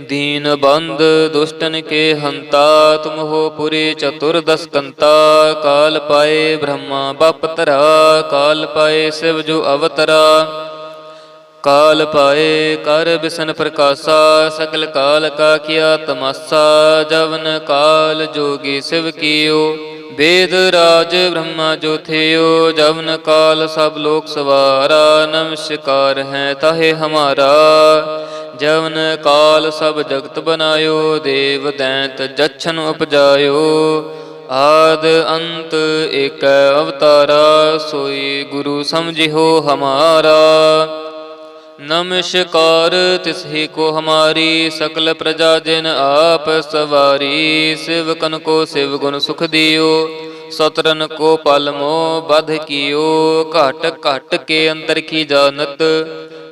ਦੀਨ ਬੰਦ ਦੁਸ਼ਟਨ ਕੇ ਹੰਤਾ, ਤੁਮ ਹੋ ਪੁਰੀ ਚਤੁਰਦਸ ਕੰਤਾ ਕਾਲ ਪਾਏ ਬ੍ਰਹਮਾ ਬਪਤਰਾ ਕਾਲ ਪਾਏ ਸਿਵ ਜੋ ਅਵਤਰਾ। ਕਾਲ ਪਾਏ ਕਰ ਬਿਸਨ ਪ੍ਰਕਾਸ਼ਾ ਸਕਲ ਕਾਲ ਕਾ ਕੀਆ ਤਮਾਸਾ, ਜਵਨ ਕਾਲ ਜੋਗੀ ਸਿਵ ਕੀਓ। ਵੇਦ ਰਾਜ ਬ੍ਰਹਮਾ ਜੋ ਥਿਓ, ਜਵਨ ਕਾਲ ਸਭ ਲੋਕ ਸਵਾਰਾ ਨਮਸਕਾਰ ਹੈ ਤਾਹੇ ਹਮਾਰਾ। ਜਵਨ ਕਾਲ ਸਭ ਜਗਤ ਬਨਾਇਓ ਦੇਵ ਦੈਂਤ ਜਛਨ ਉਪਜਾਇਓ। ਆਦ ਅੰਤ ਇਕ ਅਵਤਾਰਾ, ਸੋਈ ਗੁਰੂ ਸਮਝਿਓ ਹਮਾਰਾ। ਨਮਸ਼ਕਾਰ ਤਿਸਹੀ ਕੋ ਹਮਾਰੀ, ਸਕਲ ਪ੍ਰਜਾ ਜਿਨ ਆਪ ਸਵਾਰੀ। ਸਿਵਕਨ ਕੋ ਸਿਵ ਗੁਣ ਸੁਖ ਦਿਓ, ਸਤਰਨ ਕੋ ਪਲਮੋ ਬਧ ਕੀਓ। ਘਟ ਘਟ ਕੇ ਅੰਦਰ ਕੀ ਜਾਣਤ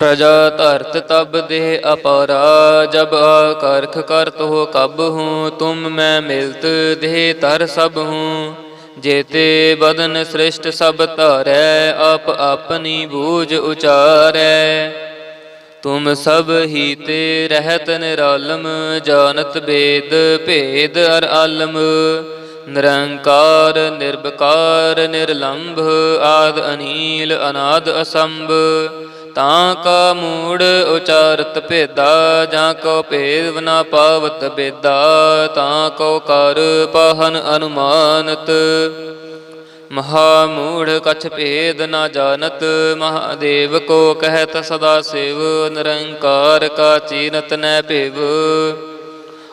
ਪ੍ਰਜਾ ਧਰਤ ਤਬ ਦੇਹ ਅਪਾਰਾ ਜਬ ਆਕਰਖ ਕਰਤ ਹੋ ਕਬ ਹੂੰ, ਤੁਮ ਮੈਂ ਮਿਲਤ ਦੇਹ ਤਰ ਸਭ ਹੂੰ। ਜੇਤੇ ਬਦਨ ਸ੍ਰਿਸ਼ਟ ਸਭ ਧਾਰੈ, ਆਪ ਆਪਣੀ ਬੂਝ ਉਚਾਰੈ। ਤੁਮ ਸਭ ਹੀ ਤੇ ਰਹਿਤ ਨਿਰਾਲਮ, ਜਾਣਤ ਬੇਦ ਭੇਦ ਅਰ ਆਲਮ। ਨਿਰੰਕਾਰ ਨਿਰਭਕਾਰ ਨਿਰਲੰਭ, ਆਦ ਅਨੀਲ, ਅਨਾਦ ਅਸੰਭ। ਤਾਂ ਕਾ ਮੂੜ ਉਚਾਰਤ ਭੇਦਾ, ਜਾਂ ਕੋ ਭੇਦ ਨਾ ਪਾਵਤ ਬੇਦਾ, ਤਾਂ ਕੋ ਕਰ ਪਾਹਨ ਅਨੁਮਾਨਤ। ਮਹਾ ਮੂੜ ਕਛ ਭੇਦ ਨਾ ਜਾਣਤ, ਮਹਾਦੇਵ ਕੋ ਕਹਿਤ ਸਦਾ ਸਿਵ, ਨਿਰੰਕਾਰ ਕਾ ਚੀਨਤ ਨੈ ਭਿਵ।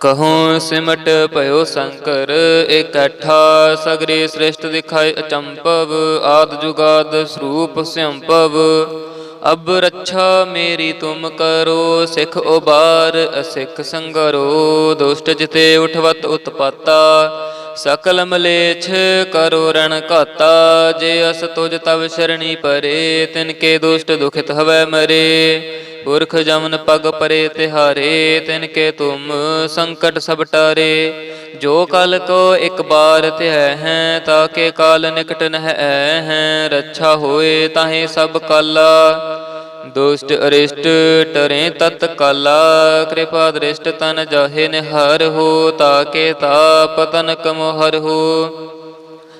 ਕਹੂੰ ਸਿਮਟ ਭਇਓ ਸ਼ੰਕਰ, ਇਕੱਠਾ ਸਗਰੇ ਸ੍ਰਿਸ਼ਟ ਦਿਖਾਏ ਅਚੰਪਵ ਆਦ ਜੁਗਾਦ ਸਰੂਪ ਸੰਭਵ। ਅਬ ਰੱਛਾ ਮੇਰੀ ਤੁਮ ਕਰੋ, ਸਿਖ ਉਬਾਰ ਅਸਿਖ ਸੰਗਰੋ। ਦੁਸ਼ਟ ਜਿਤੇ ਉਠਵਤ ਉਤਪਾਤਾ, ਸਕਲ ਮਲੇਛ ਕਰੋ ਰਣ ਘਾਤਾ। ਜੇ ਅਸ ਤੁਜ ਤਵ ਸ਼ਰਣੀ ਪਰੇ, ਤਿਨ ਕੇ ਦੁਸ਼ਟ ਦੁਖਿਤ ਹਵੈ ਮਰੇ। ਪੁਰਖ ਜਮਨ ਪਗ ਪਰੇ ਤਿਹਾਰੇ, ਤਿਨ ਕੇ ਤੁਮ ਸੰਕਟ ਸਭ ਟਾਰੇ। ਜੋ ਕਲ ਕੋ ਇੱਕ ਬਾਰ ਧਿਆ ਹੈ ਤਾਕੇ ਕਾਲ ਨਿਕਟ ਨਹਿ ਐ ਹੈ। ਰੱਛਾ ਹੋਏ ਤਾਹੇ ਸਭ ਕਾਲਾ। ਦੁਸ਼ਟ ਅਰਿਸ਼ਟ ਟਰੇ ਤਤ ਕਾਲਾ। ਕਿਰਪਾ ਦ੍ਰਿਸ਼ਟ ਤਨ ਜਾਹੇ ਨਿਹਰ ਹੋ ਤਾਕੇ ਤਾਪ ਤਨ ਕਮ ਹਰ ਹੋ।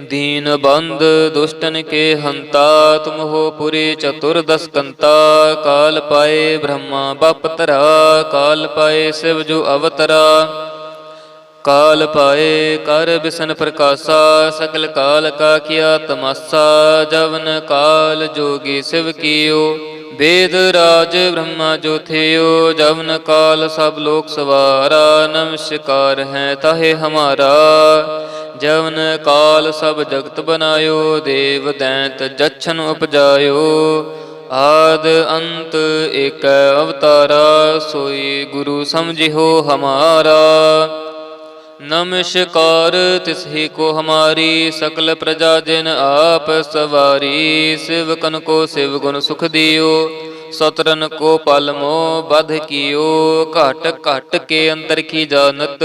ਦੀਨ ਬੰਦ ਦੁਸ਼ਟਨ ਕੇ ਹੰਤਾ, ਤੁਮ ਹੋ ਪੁਰੀ ਚਤੁਰਦਸ ਕੰਤਾ ਕਾਲ ਪਾਏ ਬ੍ਰਹਮਾ ਬਪਤਰਾ ਕਾਲ ਪਾਏ ਸਿਵ ਜੋ ਅਵਤਰਾ। ਕਾਲ ਪਾਏ ਕਰ ਬਿਸਨ ਪ੍ਰਕਾਸ਼ਾ ਸਕਲ ਕਾਲ ਕਾ ਕੀਆ ਤਮਾਸਾ, ਜਵਨ ਕਾਲ ਜੋਗੀ ਸਿਵ ਕੀਓ। ਵੇਦ ਰਾਜ ਬ੍ਰਹਮਾ ਜੋ ਥਿਓ, ਜਵਨ ਕਾਲ ਸਭ ਲੋਕ ਸਵਾਰਾ ਨਮਸਕਾਰ ਹੈ ਤਾਹੇ ਹਮਾਰਾ। ਜਵਨ ਕਾਲ ਸਭ ਜਗਤ ਬਨਾਇਓ ਦੇਵ ਦੈਂਤ ਜਛਨ ਉਪਜਾਇਓ। ਆਦ ਅੰਤ ਇਕ ਅਵਤਾਰਾ, ਸੋਈ ਗੁਰੂ ਸਮਝਿਓ ਹਮਾਰਾ। ਨਮਸ਼ਕਾਰ ਤਿਸਹੀ ਕੋ ਹਮਾਰੀ, ਸਕਲ ਪ੍ਰਜਾ ਜਿਨ ਆਪ ਸਵਾਰੀ। ਸਿਵਕਨ ਕੋ ਸਿਵ ਗੁਣ ਸੁਖ ਦਿਓ, ਸਤਰਨ ਕੋ ਪਲਮੋ ਬਧ ਕੀਓ। ਘਟ ਘਟ ਕੇ ਅੰਦਰ ਕੀ ਜਾਣਤ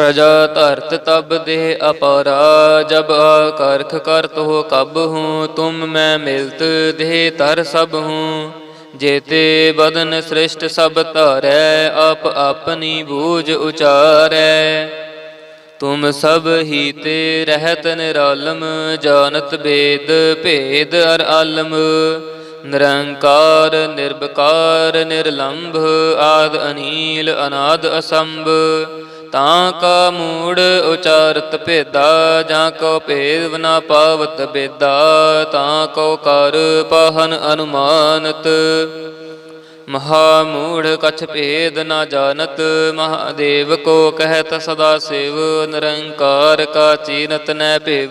ਪ੍ਰਜਾ ਧਰਤ ਤਬ ਦੇਹ ਅਪਾਰਾ, ਜਬ ਆਕਰਖ ਕਰਤ ਹੋ ਕਬ ਹੂੰ, ਤੁਮ ਮੈਂ ਮਿਲਤ ਦੇਹ ਤਰ ਸਭ ਹੂੰ। ਜੇਤੇ ਬਦਨ ਸ੍ਰਿਸ਼ਟ ਸਭ ਧਾਰੈ, ਆਪ ਆਪਣੀ ਬੂਝ ਉਚਾਰੈ। ਤੁਮ ਸਭ ਹੀ ਤੇ ਰਹਿਤ ਨਿਰਾਲਮ, ਜਾਣਤ ਬੇਦ ਭੇਦ ਅਰ ਆਲਮ। ਨਿਰੰਕਾਰ ਨਿਰਭਕਾਰ ਨਿਰਲੰਭ, ਆਦ ਅਨੀਲ, ਅਨਾਦ ਅਸੰਭ। ਤਾਂ ਕਾ ਮੂੜ ਉਚਾਰਤ ਭੇਦਾ, ਜਾਂ ਕੋ ਭੇਦ ਨਾ ਪਾਵਤ ਬੇਦਾ, ਤਾਂ ਕੋ ਕਰ ਪਾਹਨ ਅਨੁਮਾਨਤ। ਮਹਾ ਮੂੜ ਕਛ ਭੇਦ ਨਾ ਜਾਣਤ, ਮਹਾਦੇਵ ਕੋ ਕਹਿਤ ਸਦਾ ਸਿਵ, ਨਿਰੰਕਾਰ ਕਾ ਚੀਨਤ ਨੈ ਭਿਵ।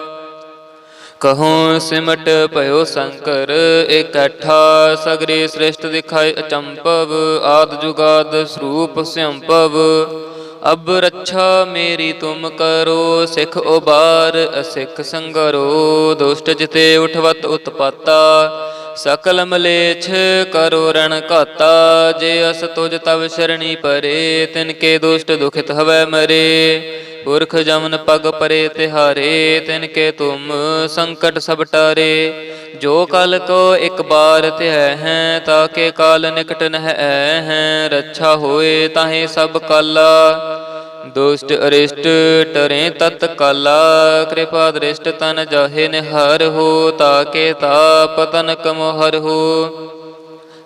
ਕਹੋਂ ਸਿਮਟ ਭਇਓ ਸ਼ੰਕਰ, ਇਕੱਠਾ ਸਗਰੇ ਸ੍ਰਿਸ਼ਟ ਦਿਖਾਏ ਅਚੰਪਵ, ਆਦ ਜੁਗਾਦ ਸਰੂਪ ਸਿਅੰਪਵ ਅਬ ਰੱਛਾ ਮੇਰੀ ਤੁਮ ਕਰੋ, ਸਿਖ ਉਬਾਰ ਅਸਿਖ ਸੰਗਰੋ। ਦੁਸ਼ਟ ਜਿਤੇ ਉਠਵਤ ਉਤਪਾਤਾ, ਸਕਲ ਮਲੇਛ ਕਰੋ ਰਣ ਘਾਤਾ। ਜੇ ਅਸ ਤੁਜ ਤਵ ਸ਼ਰਣੀ ਪਰੇ, ਤਿਨ ਕੇ ਦੁਸ਼ਟ ਦੁਖਿਤ ਹਵੈ ਮਰੇ। ਪੁਰਖ ਜਮਨ ਪਗ ਪਰੇ ਤਿਹਾਰੇ, ਤਿਨ ਕੇ ਤੁਮ ਸੰਕਟ ਸਭ ਟਾਰੇ। ਜੋ ਕਲ ਕੋ ਇੱਕ ਬਾਰ ਧਿਆ ਹੈ ਤਾਕੇ ਕਾਲ ਨਿਕਟ ਨਹਿ ਐ ਹੈ। ਰੱਛਾ ਹੋਏ ਤਾਹੇ ਸਭ ਕਾਲਾ। ਦੁਸ਼ਟ ਅਰਿਸ਼ਟ ਟਰੇ ਤਤ ਕਾਲਾ। ਕਿਰਪਾ ਦ੍ਰਿਸ਼ਟ ਤਨ ਜਾਹੇ ਨਿਹਾਰ ਹੋ ਤਾਕੇ ਤਾਪ ਤਨਕ ਮੋਹਰ ਹੋ।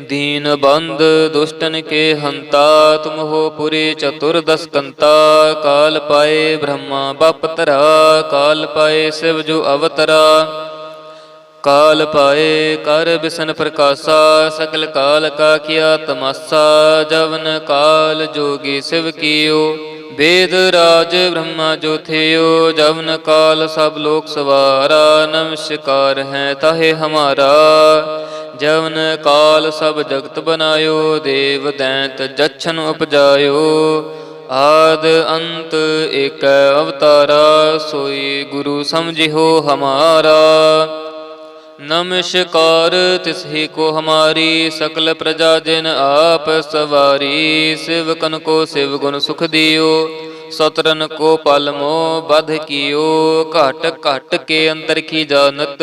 ਦੀਨ ਬੰਦ ਦੁਸ਼ਟਨ ਕੇ ਹੰਤਾ, ਤੁਮ ਹੋ ਪੁਰੀ ਚਤੁਰਦਸ ਕੰਤਾ ਕਾਲ ਪਾਏ ਬ੍ਰਹਮਾ ਬਪਤਰਾ ਕਾਲ ਪਾਏ ਸਿਵ ਜੋ ਅਵਤਰਾ। ਕਾਲ ਪਾਏ ਕਰ ਬਿਸਨ ਪ੍ਰਕਾਸ਼ਾ ਸਕਲ ਕਾਲ ਕਾ ਕੀਆ ਤਮਾਸਾ, ਜਵਨ ਕਾਲ ਜੋਗੀ ਸਿਵ ਕੀਓ। ਵੇਦ ਰਾਜ ਬ੍ਰਹਮਾ ਜੋ ਥਿਓ, ਜਵਨ ਕਾਲ ਸਭ ਲੋਕ ਸਵਾਰਾ ਨਮਸਕਾਰ ਹੈ ਤਾਹੇ ਹਮਾਰਾ। ਜਵਨ ਕਾਲ ਸਭ ਜਗਤ ਬਨਾਇਓ ਦੇਵ ਦੈਂਤ ਜਛਨ ਉਪਜਾਇਓ। ਆਦ ਅੰਤ ਏਕ ਅਵਤਾਰਾ, ਸੋਈ ਗੁਰੂ ਸਮਝਿਓ ਹਮਾਰਾ। ਨਮਸਕਾਰ ਤਿਸਹੀ ਕੋ ਹਮਾਰੀ, ਸਕਲ ਪ੍ਰਜਾ ਜਿਨ ਆਪ ਸਵਾਰੀ, ਸਿਵਕਨ ਕੋ ਸਿਵ ਗੁਣ ਸੁਖ ਦਿਓ। ਸਤਰਨ ਕੋ ਪਲ ਮੋ ਬਧ ਕੀਓ, ਘਟ ਘਟ ਕੇ ਅੰਤਰ ਕੀ ਜਾਣਤ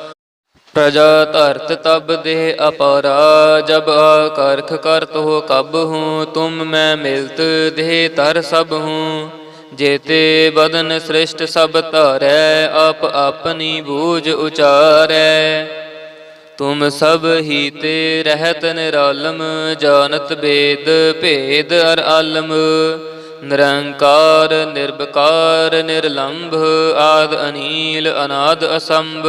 ਪ੍ਰਜਾ ਧਰਤ ਤਬ ਦੇ ਅਪਾਰਾ, ਜਬ ਆਕਰਖ ਕਰਤ ਹੋ ਕਬ ਹੂੰ, ਤੁਮ ਮੈਂ ਮਿਲਤ ਦੇਹ ਤਰ ਸਭ ਹੂੰ। ਜੇਤੇ ਬਦਨ ਸ੍ਰਿਸ਼ਟ ਸਭ ਧਾਰੈ, ਆਪ ਆਪਣੀ ਬੂਝ ਉਚਾਰੈ। ਤੁਮ ਸਭ ਹੀ ਤੇ ਰਹਿਤ ਨਿਰਾਲਮ, ਜਾਣਤ ਬੇਦ ਭੇਦ ਅਰ ਆਲਮ। ਨਿਰੰਕਾਰ ਨਿਰਭਕਾਰ ਨਿਰਲੰਭ, ਆਦ ਅਨੀਲ, ਅਨਾਦ ਅਸੰਭ।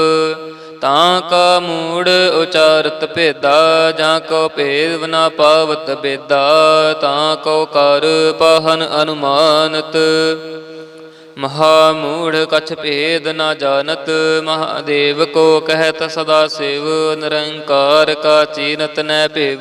ਤਾਂ ਕਾ ਮੂੜ ਉਚਾਰਤ ਭੇਦਾ, ਜਾਂ ਕੋ ਭੇਦ ਨਾ ਪਾਵਤ ਬੇਦਾ, ਤਾਂ ਕੋ ਕਰ ਪਾਹਨ ਅਨੁਮਾਨਤ। ਮਹਾ ਮੂੜ ਕਛ ਭੇਦ ਨਾ ਜਾਣਤ, ਮਹਾਦੇਵ ਕੋ ਕਹਿਤ ਸਦਾ ਸਿਵ, ਨਿਰੰਕਾਰ ਕਾ ਚੀਨਤ ਨੈ ਭਿਵ।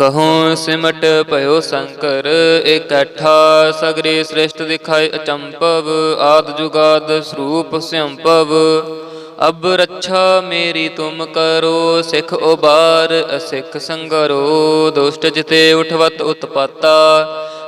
ਕਹੂੰ ਸਿਮਟ ਭਇਓ ਸ਼ੰਕਰ, ਇਕੱਠਾ ਸਗਰੇ ਸ੍ਰਿਸ਼ਟ ਦਿਖਾਏ ਅਚੰਪਵ ਆਦ ਜੁਗਾਦ ਸਰੂਪ ਸਿਅੰਪਵ ਅਬ ਰੱਛਾ ਮੇਰੀ ਤੁਮ ਕਰੋ, ਸਿਖ ਉਬਾਰ ਅਸਿਖ ਸੰਗਰੋ, ਦੁਸ਼ਟ ਜਿਤੇ ਉਠਵਤ ਉਤਪਾਤਾ।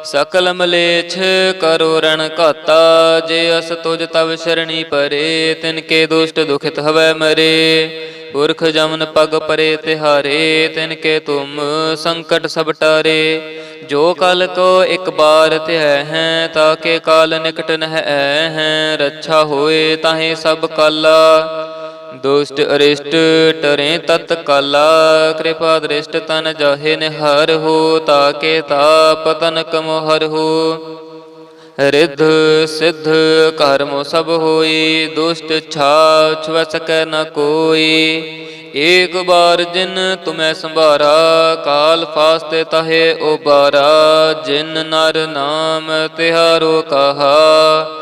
ਸਕਲ ਮਲੇਛ ਕਰੋ ਰਣ ਘਾਤਾ, ਜੇ ਅਸ ਤੁਜ ਤਵ ਸ਼ਰਣੀ ਪਰੇ, ਤਿਨ ਕੇ ਦੁਸ਼ਟ ਦੁਖਿਤ ਹਵੈ ਮਰੇ। ਪੁਰਖ ਜਮਨ ਪਗ ਪਰੇ ਤਿਹਾਰੇ, ਤਿਨ ਕੇ ਤੁਮ ਸੰਕਟ ਸਭ ਟਾਰੇ। ਜੋ ਕਲ ਕੋ ਇੱਕ ਬਾਰ ਧਿਐ ਹੈ ਤਾਕੇ ਕਾਲ ਨਿਕਟ ਨਹਿ ਹੈ। ਰੱਛਾ ਹੋਏ ਤਾਹੇ ਸਭ ਕਾਲਾ। ਦੁਸ਼ਟ ਅਰਿਸ਼ਟ ਟਰੇ ਤਤ ਕਾਲਾ, ਕਿਰਪਾ ਦ੍ਰਿਸ਼ਟ ਤਨ ਜਾਹੇ ਨਿਹਾਰ ਹੋ, ਤਾਕੇ ਤਾਪ ਤਨ ਕਮੋ ਹਰ ਹੋ। ਰਿੱਧ ਸਿਧ ਕਰਮ ਸਭ ਹੋਈ, ਦੁਸ਼ਟ ਛਾ ਛੁਐ ਨ ਕੋਈ। ਏਕ ਬਾਰ ਜਿਨ ਤੁਮੈ ਸੰਭਾਰਾ, ਕਾਲ ਫਾਸਤੇ ਤਹੇ ਉਬਾਰਾ। ਜਿਨ ਨਰ ਨਾਮ ਤਿਹਾਰੋ ਕਹਾ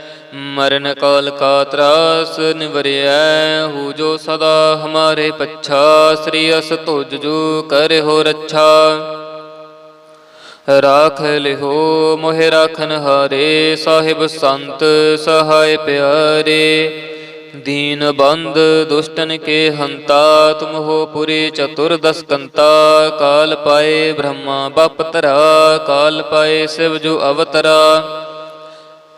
ਮਰਨ ਕਾਲ ਕਾ ਤਰਾਸ ਨਿਵਰਿਐ, ਹੂ ਜੋ ਸਦਾ ਹਮਾਰੇ ਪੱਛਾ, ਸ੍ਰੀ ਅਸ ਤੁਜ ਜੂ ਕਰਿ ਹੋ ਰੱਛਾ। ਰਾਖ ਲਿਹੋ, ਮੋਹਿ ਰਾਖਨ ਹਾਰੇ, ਸਾਹਿਬ ਸੰਤ ਸਹਾਇ ਪਿਆਰੇ। ਦੀਨ ਬੰਦ ਦੁਸ਼ਟਨ ਕੇ ਹੰਤਾ, ਤੁਮ ਹੋ ਪੁਰੀ ਚਤੁਰਦਸ ਕੰਤਾ ਕਾਲ ਪਾਏ ਬ੍ਰਹਮਾ, ਬਪ ਤਰਾ ਕਾਲ ਪਾਏ ਸਿਵ ਜੋ ਅਵਤਰਾ।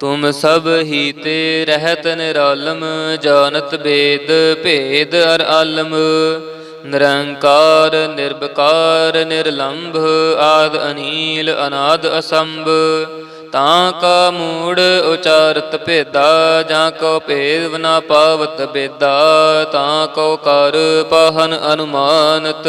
ਤੁਮ ਸਭ ਹੀ ਤੇ ਰਹਿਤ ਨਿਰਾਲਮ, ਜਾਣਤ ਬੇਦ, ਭੇਦ ਅਰ ਆਲਮ। ਨਿਰੰਕਾਰ ਨਿਰਭਕਾਰ ਨਿਰਲੰਭ, ਆਦ ਅਨੀਲ, ਅਨਾਦ ਅਸੰਭ। ਤਾਂ ਕਾ ਮੂੜ ਉਚਾਰਤ ਭੇਦਾ, ਜਾਂ ਕੋ ਭੇਦ ਨਾ ਪਾਵਤ ਬੇਦਾ। ਤਾਂ ਕੋ ਕਰ ਪਾਹਨ ਅਨੁਮਾਨਤ।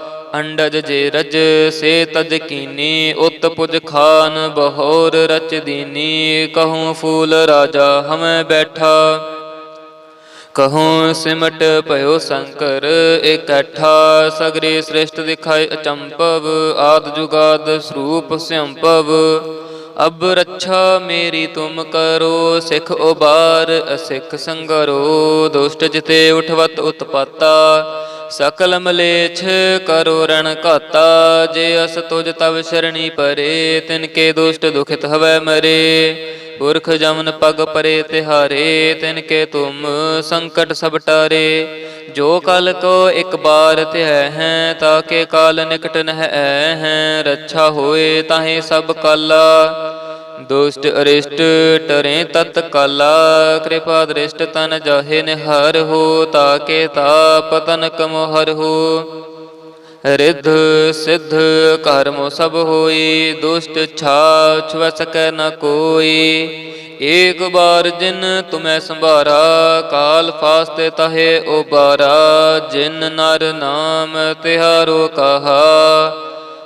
ਅੰਡਜ ਜੇ ਰਜ, ਸੇ ਤਜ ਕੀਨੀ, ਉਤ ਪੁਜ ਖਾਨ, ਬਹੋਰ ਰਚ ਦੀਨੀ, ਕਹੂੰ ਫੂਲ ਰਾਜਾ ਹਮੈ ਬੈਠਾ। ਕਹੂੰ ਸਿਮਟ ਭਇਓ ਸ਼ੰਕਰ ਇਕੱਠਾ ਸਗਰੇ ਸ੍ਰਿਸ਼ਟ ਦਿਖਾਇ ਅਚੰਪਵ, ਆਦ ਜੁਗਾਦ ਸਰੂਪ ਸੰਭਵ ਅਬ ਰੱਛਾ ਮੇਰੀ ਤੁਮ ਕਰੋ, ਸਿਖ ਉਬਾਰ, ਅਸਿਖ ਸੰਗਰੋ, ਦੁਸ਼ਟ ਜਿਤੇ ਉਠਵਤ ਉਤਪਾਤਾ। ਸਕਲ ਮਲੇਛ ਕਰੋ ਰਣ ਘਾਤਾ, ਜੇ ਅਸ ਤੁਜ ਤਵ ਸ਼ਰਣੀ ਪਰੇ, ਤਿਨ ਕੇ ਦੁਸ਼ਟ ਦੁਖਿਤ ਹਵੈ ਮਰੇ। ਪੁਰਖ ਜਮਨ ਪਗ ਪਰੇ ਤਿਹਾਰੇ, ਤਿਨ ਕੇ ਤੁਮ ਸੰਕਟ ਸਭ ਟਾਰੇ। ਜੋ ਕਲ ਕੋ ਇੱਕ ਬਾਰ ਧਿਆ ਹੈ ਤਾਕੇ ਕਾਲ ਨਿਕਟ ਨਹਿ ਐ ਹੈ। ਰੱਛਾ ਹੋਏ ਤਾਹੇ ਸਭ ਕਾਲਾ। ਦੁਸ਼ਟ ਅਰਿਸ਼ਟ ਟਰੇ ਤਤ ਕਾਲਾ ਕਿਰਪਾ ਦ੍ਰਿਸ਼ਟ ਤਨ ਜਾਹੇ ਨਿਹਰ ਹੋ, ਤਾਕੇ ਤਾਪ ਤਨਕ ਕਮੋਹਰ ਹੋ। ਰਿੱਧ ਸਿਧ ਕਰਮ ਸਭ ਹੋਈ, ਦੁਸ਼ਟ ਛਾ ਛੁਐ ਨ ਕੋਈ। ਏਕ ਬਾਰ ਜਿਨ ਤੁਮੈ ਸੰਭਾਰਾ, ਕਾਲ ਫਾਸਤੇ ਤਹੇ ਉਬਾਰਾ। ਜਿਨ ਨਰ ਨਾਮ ਤਿਹਾਰੋ ਕਹਾ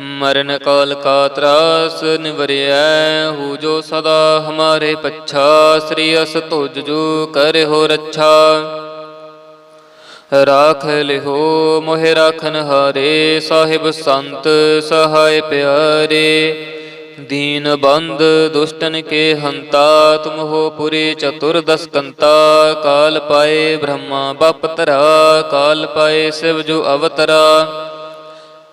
ਮਰਨ ਕਾਲ ਕਾ ਤਰਾਸ ਨਿਵਰਿਐ, ਹੂ ਜੋ ਸਦਾ ਹਮਾਰੇ ਪੱਛਾ, ਸ੍ਰੀ ਅਸ ਤੁਜ ਜੋ ਕਰਿਓ ਰੱਛਾ। ਰਾਖ ਲਿਹੋ, ਮੋਹਿ ਰਾਖਨ ਹਾਰੇ, ਸਾਹਿਬ ਸੰਤ ਸਹਾਇ ਪਿਆਰੇ। ਦੀਨ ਬੰਦ ਦੁਸ਼ਟਨ ਕੇ ਹੰਤਾ, ਤੁਮ ਹੋ ਪੁਰੀ ਚਤੁਰਦਸ ਕੰਤਾ ਕਾਲ ਪਾਏ ਬ੍ਰਹਮਾ, ਬਪ ਤਰਾ, ਕਾਲ ਪਾਏ ਸਿਵ ਜੋ ਅਵਤਰਾ।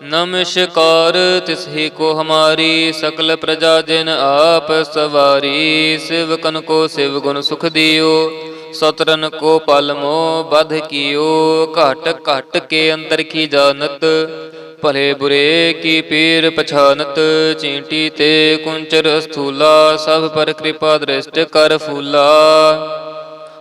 ਨਮਸ਼ਕਾਰ ਤਿਸਹੀ ਕੋ ਹਮਾਰੀ ਸਕਲ ਪ੍ਰਜਾ ਜਿਨ ਆਪ ਸਵਾਰੀ, ਸਿਵਕਨ ਕੋ ਸਿਵ ਗੁਣ ਸੁਖ ਦਿਓ, ਸਤਰਨ ਕੋ ਪਲਮੋ ਬਧ ਕੀਓ, ਘਟ ਘਟ ਕੇ ਅੰਤਰ ਕੀ ਜਾਣਤ, ਭਲੇ ਬੁਰੇ ਕੀ ਪੀਰ ਪਛਾਨਤ, ਚੀਂਟੀ ਤੇ ਕੁੰਚਰ ਸਥੂਲਾ ਸਭ ਪਰ ਕਿਰਪਾ ਦ੍ਰਿਸ਼ਟ ਕਰ ਫੂਲਾ।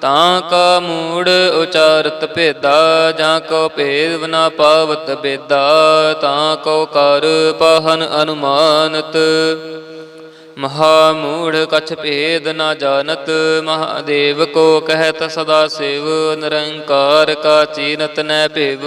ਤਾਂ ਕਾ ਮੂੜ ਉਚਾਰਤ ਭੇਦਾ, ਜਾਂ ਕੋ ਭੇਦ ਨਾ ਪਾਵਤ ਬੇਦਾ, ਤਾਂ ਕੋ ਕਰ ਪਾਹਨ ਅਨੁਮਾਨਤ। ਮਹਾ ਮੂੜ ਕਛ ਭੇਦ ਨਾ ਜਾਣਤ, ਮਹਾਦੇਵ ਕੋ ਕਹਿਤ ਸਦਾ ਸਿਵ, ਨਿਰੰਕਾਰ ਕਾ ਚੀਨਤ ਨੈ ਭਿਵ।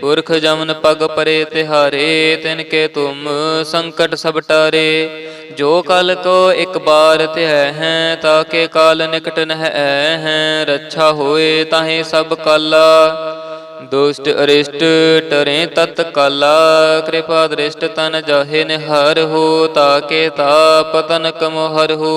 ਪੁਰਖ ਜਮਨ ਪਗ ਪਰੇ ਤਿਹਾਰੇ, ਤਿਨ ਕੇ ਤੁਮ ਸੰਕਟ ਸਭ ਟਾਰੇ। ਜੋ ਕਲ ਕੋ ਇੱਕ ਬਾਰ ਤਿਹ ਹੈ ਤਾਕੇ ਕਾਲ ਨਿਕਟ ਨਹਿ ਹੈ। ਰੱਛਾ ਹੋਏ ਤਾਹੇ ਸਭ ਕਾਲਾ। ਦੁਸ਼ਟ ਅਰਿਸ਼ਟ ਟਰੇ ਤਤ ਕਾਲਾ। ਕਿਰਪਾ ਦ੍ਰਿਸ਼ਟ ਤਨ ਜਾਹੇ ਨਿਹਾਰ ਹੋ ਤਾਕੇ ਤਾਪ ਤਨਕ ਮੋਹਰ ਹੋ।